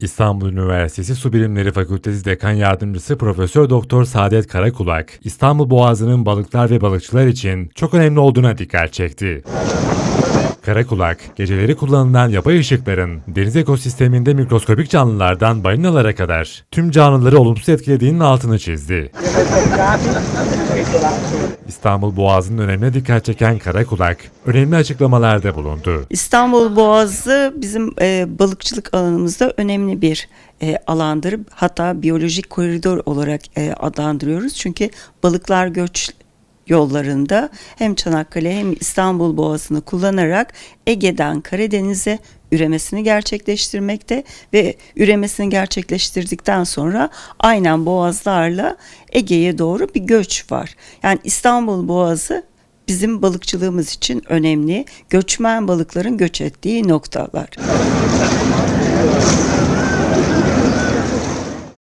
İstanbul Üniversitesi Su Bilimleri Fakültesi Dekan Yardımcısı Profesör Doktor Saadet Karakulak, İstanbul Boğazı'nın balıklar ve balıkçılar için çok önemli olduğuna dikkat çekti. Karakulak, geceleri kullanılan yapay ışıkların deniz ekosisteminde mikroskopik canlılardan balinalara kadar tüm canlıları olumsuz etkilediğinin altını çizdi. İstanbul Boğazı'nın önemine dikkat çeken Karakulak, önemli açıklamalarda bulundu. İstanbul Boğazı bizim e, balıkçılık alanımızda önemli bir e, alandır. Hatta biyolojik koridor olarak e, adlandırıyoruz. Çünkü balıklar göç yollarında hem Çanakkale hem İstanbul Boğazı'nı kullanarak Ege'den Karadeniz'e üremesini gerçekleştirmekte ve üremesini gerçekleştirdikten sonra aynen boğazlarla Ege'ye doğru bir göç var. Yani İstanbul Boğazı bizim balıkçılığımız için önemli göçmen balıkların göç ettiği noktalar.